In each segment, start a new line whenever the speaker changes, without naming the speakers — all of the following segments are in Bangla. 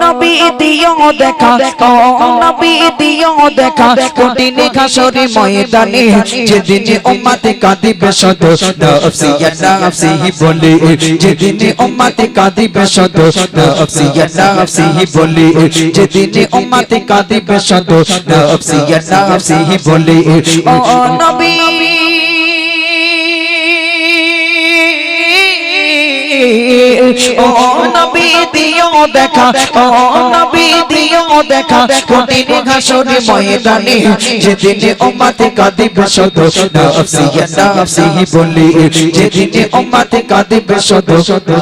দেখা দিও দেখা, ও নবী দিও দেখা কঠিন ঘাসরি ময়দানে, যেদিন উম্মতে কাঁদিবে সদ, নফসি ইয়া নফসি বলে, যেদিন উম্মতে কাঁদিবে সদ, নফসি ইয়া নফসি বলে, যেদিন উম্মতে কাঁদিবে ও নবী দিও দেখা, ও নবী দিও দেখা কঠিন ঘাসরে ময়দানে যেদিন উম্মতে কাঁদিবে সদ, নফসি ইয়া নফসি বলে, যেদিন উম্মতে কাঁদিবে সদ,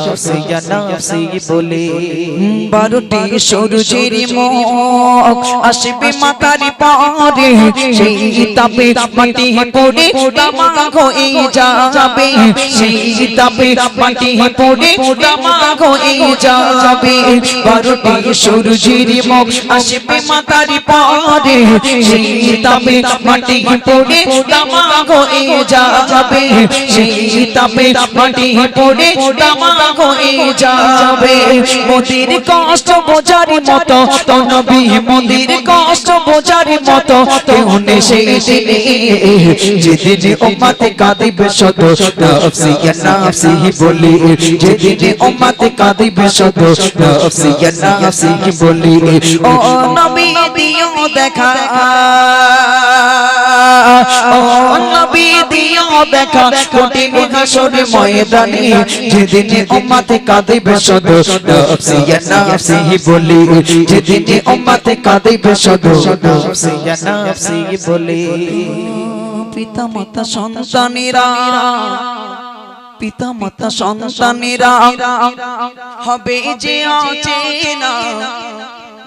নফসি ইয়া নফসি বলে। বারোটি সূর্যের মুখ আসবে মাতারি পরে, সেই তাপে মাটি পড়ে তামাক হয়ে যাবে, সেই তাপে মাটি পড়ে তামাক হয়ে যাবে বারোটি সূর্যের মুখ আসবে মাতারি পরে সেই তাপে মাটি পড়ে তামাক হয়ে যাবে সেই তাপে মাটি পড়ে তামাক হয়ে যাবে মোদির কষ্ট বোঝার মতো তো নবী মোদির কষ্ট বোঝার মতো, কেউ নেই সেই দিনে যেদিন উম্মতে কাঁদিবে শত নফসি ইয়া নফসি বলি, যেদিন উম্মতে কাঁদিবে শত নফসি নফসি বলি? ও নবী দিও দেখা। ও নবী দিও দেখা। কঠিন হাসর ময়দানে যেদিন উম্মতে কাঁদিবে শত নফসি নফসি বলি? যেদিন উম্মতে কাঁদিবে শত নফসি নফসি বলি? পিতা মাতা সন্তানেরা পিতা মাতা সন্তানেরা হবে যে অচেনা।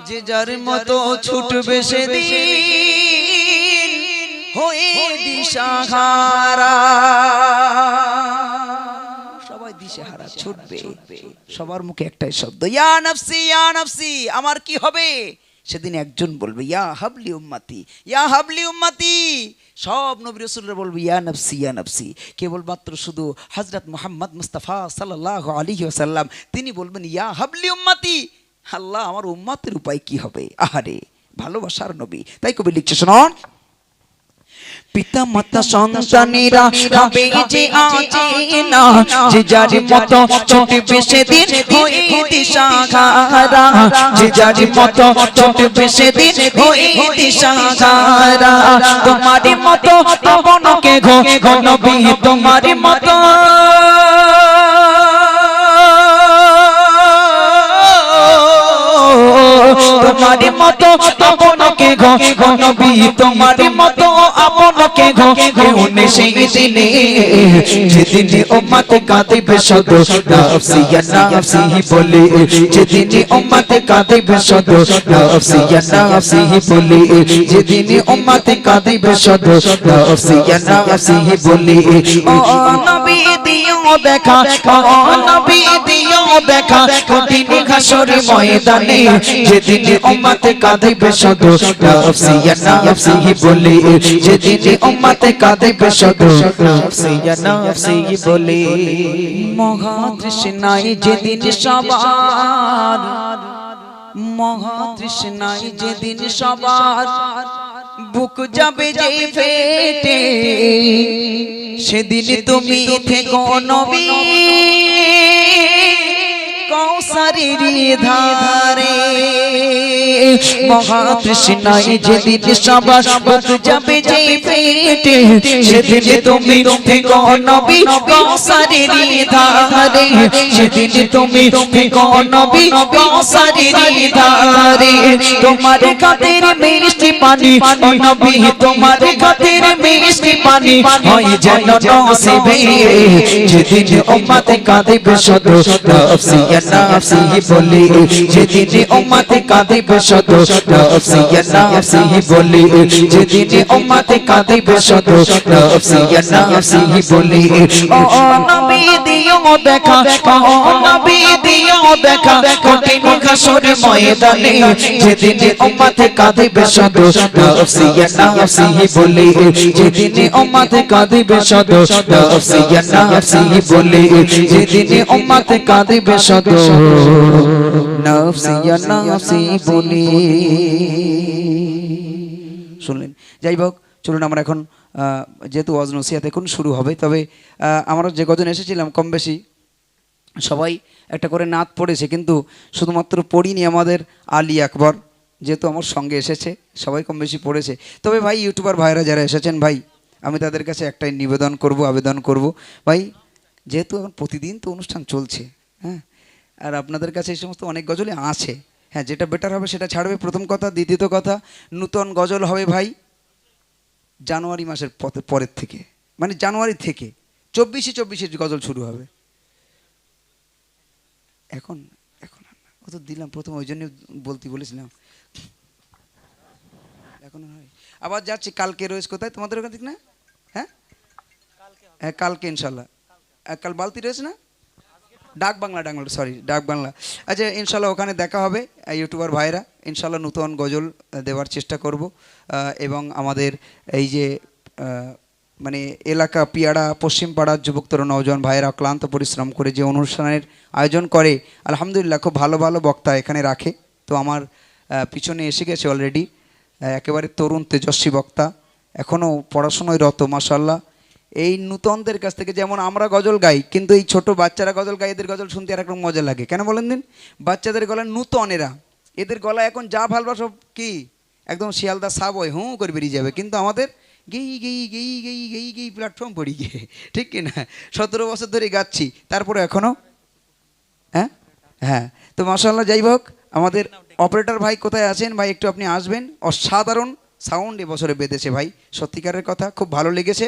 যে যার মতো ছুটবে সেদিন হয়ে দিশাহারা। সবাই দিশাহারা ছুটবে। সবার মুখে একটাই শব্দ ইয়া নাফসি ইয়া নাফসি আমার কি হবে? সেদিন একজন বলবে, ইয়া হাবলি উম্মাতি, ইয়া হাবলি উম্মাতি। সব নবী রসুলরা বলবে, ইয়া নফসি ইয়া নফসি। কেবলমাত্র শুধু হজরত মোহাম্মদ মুস্তাফা সাল্লাহ আলী সাল্লাম তিনি বলবেন, ইয়া হাবলি উম্মাতি। আল্লাহ আমার উম্মাতের উপায় কি হবে? আহারে, ভালোবাসার নবী। তাই কবি লিখছে, শোনন পিতা মাতা সন্তানেরা হবে যে আচেনা যে যার মতো ছুটবে সেদিন হয়ে দিশাহারা যে যার মতো ছুটবে সেদিন হয়ে দিশাহারা তোমার মতো আপনকে ঘন ঘন তোমার মতো তোমার মতো আপনকে ঘো নবী তোমার মতো আপনকে ঘো, কেউ সেই দিনে। যেদিন উম্মত কাঁদিবে সদ নফসি ইয়া নফসি বলে। যেদিন উম্মত কাঁদিবে সদ নফসি ইয়া নফসি বলে। যেদিন উম্মত কাঁদিবে সদ নফসি ইয়া নফসি বলে। ও নবী দিও দেখা, ও নবী দিও দেখা কঠিন ঘাসরে ময়দানে। যেদিন উম্মতে কাঁদিবে সদ নফসি ইয়া নফসি বলে। যেদিন উম্মতে কাঁদিবে সদ নফসি ইয়া নফসি বলে। মহা তৃষ্ণায় যেদিন সবার মহা তৃষ্ণায় যেদিন সবার, বুক যাবে যে ফেটে। সেদিন তুমি থেকো নবী। know কৌসারের ধারে মহা তৃষ্ণায় যেদিন সবার বুক যাবে যে পেটে সেদিন তুমি থেকো নবী কৌসারের ধারে সেদিন তুমি থেকো নবী কৌসারের ধারে তোমার খাতের মিষ্টি পানি ও নবী তোমার খাতের মিষ্টি পানি হয় যেন নসিবে যেদিন উম্মত কাঁদিবে শত নফসি ইয়া নফসি বলে যেদিন উম্মত কাঁদিবে শত নফসি ইয়া নফসি বলে যেদিন উম্মত কাঁদিবে শত নফসি ইয়া নফসি বলে ও নবী দিও দেখা ও নবী দিও
দিও দেখা কঠিন হাসরে ময়দানে যেদিনে উম্মত কাঁদিবে শুধু নাফসি ইয়া নাফসি বলে যেদিনে উম্মত কাঁদিবে শুধু নাফসি ইয়া নাফসি বলে যেদিনে উম্মত কাঁদিবে শুধু
শুনলেন? যাই হোক, চলুন আমরা এখন যেহেতু ওয়াজ নসিহাত এখন শুরু হবে, তবে আমরা যে কজন এসেছিলাম কম বেশি, সবাই একটা করে নাত পড়েছে, কিন্তু শুধুমাত্র পড়িনি আমাদের আলী আকবর, যেহেতু আমার সঙ্গে এসেছে, সবাই কম বেশি পড়েছে। তবে ভাই, ইউটিউবার ভাইরা যারা এসেছেন ভাই, আমি তাদের কাছে একটাই নিবেদন করব, আবেদন করব। ভাই, যেহেতু এখন প্রতিদিন তো অনুষ্ঠান চলছে হ্যাঁ আর আপনাদের কাছে এই সমস্ত অনেক গজলে আছে। হ্যাঁ যেটা বেটার হবে সেটা ছাড়বে। প্রথম কথা দ্বিতীয়ত কথা নূতন গজল হবে ভাই জানুয়ারি মাসের পরের থেকে। মানে জানুয়ারি থেকে। চব্বিশে চব্বিশে গজল শুরু হবে। এখন এখন ও তো দিলাম প্রথম ওই জন্য বলতে বলেছিলাম। এখন হয়। আবার যাচ্ছি কালকে রয়েছে কোথায়? তোমাদের ওখান থেকে না? হ্যাঁ? হ্যাঁ কালকে ইনশাল্লাহ কাল বালতি রয়েছে না? ডাক বাংলা ডাক বাংলা সরি ডাক বাংলা। আচ্ছা ইনশাল্লাহ ওখানে দেখা হবে ইউটিউবার ভাইরা। ইনশাল্লাহ নতুন গজল দেওয়ার চেষ্টা করব এবং আমাদের এই যে মানে এলাকা পিয়াড়া পশ্চিম পাড়ার যুবক তরুণ নওজোয়ান ভাইয়েরা ক্লান্ত পরিশ্রম করে যে অনুষ্ঠানের আয়োজন করে, আলহামদুলিল্লাহ খুব ভালো ভালো বক্তা এখানে রাখে। তো আমার পিছনে এসে গেছে অলরেডি একেবারে তরুণ তেজস্বী বক্তা, এখনও পড়াশোনায় রত মাসাল্লাহ এই নূতনদের কাছ থেকে যেমন আমরা গজল গাই, কিন্তু এই ছোট বাচ্চারা গজল গাই এদের গজল শুনতে আর মজা লাগে। কেন বলেন দিন? বাচ্চাদের গলা নূতন এরা এদের গলা এখন যা ভালবা সব কি? একদম শিয়ালদা সাব হয় হুঁ করে বেরিয়ে যাবে। কিন্তু আমাদের গেই গেই গেই গেই গেই গেই প্ল্যাটফর্ম পড়ি গিয়ে। ঠিক কি না সতেরো বছর ধরে গাচ্ছি। তারপরে এখনও হ্যাঁ? হ্যাঁ। তো মাসাল্লাহ যাই হোক, আমাদের অপারেটর ভাই কোথায় আছেন? ভাই, একটু আপনি আসবেন। অসাধারণ সাউন্ড এবছরে বেঁধেছে ভাই। সত্যিকারের কথা, খুব ভালো লেগেছে।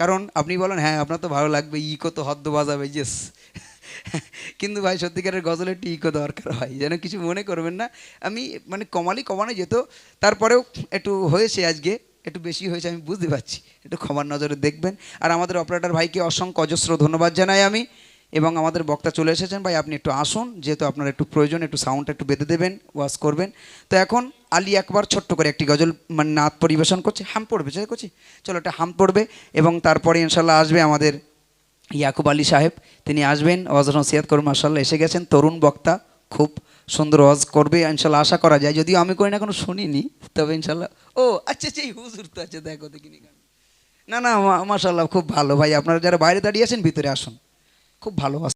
কারণ আপনি বলেন হ্যাঁ আপনার তো ভালো লাগবে, ইকো তো হদ্দ বাজাবে ইয়েস কিন্তু ভাই, সত্যিকারের গজলে একটু ইকো দরকার হয়, যেন কিছু মনে করবেন না। আমি মানে কমালি কমানো যেত, তারপরেও একটু হয়েছে আজকে, একটু বেশি হয়েছে, আমি বুঝতে পারছি। একটু ক্ষমার নজরে দেখবেন। আর আমাদের অপারেটর ভাইকে অসংখ্য অজস্র ধন্যবাদ জানাই আমি, এবং আমাদের বক্তা চলে এসেছেন। ভাই, আপনি একটু আসুন, যেহেতু আপনার একটু প্রয়োজন, একটু সাউন্ড একটু বেঁধে দেবেন ওয়াশ করবেন। তো এখন আলী একবার ছোট্ট করে একটি গজল মানে নাচ পরিবেশন করছে। হাম পড়বে চাই করছি। চলো একটা হাম পড়বে এবং তারপরে ইনশাল্লাহ আসবে আমাদের ইয়াকুব আলী সাহেব। তিনি আসবেন, ওয়াজ নসিহাত করুন মাসাল্লাহ এসে গেছেন। তরুণ বক্তা, খুব সুন্দর ওয়াজ করবে ইনশাল্লাহ আশা করা যায়। যদিও আমি করি না কোনো শুনিনি, তবে ইনশাল্লাহ ও আচ্ছা আচ্ছা এই হুজুর তো আছে, দেখো, দেখিনি না না মাসাল্লাহ খুব ভালো। ভাই, আপনারা যারা বাইরে দাঁড়িয়ে আছেন, ভিতরে আসুন। খুব ভালো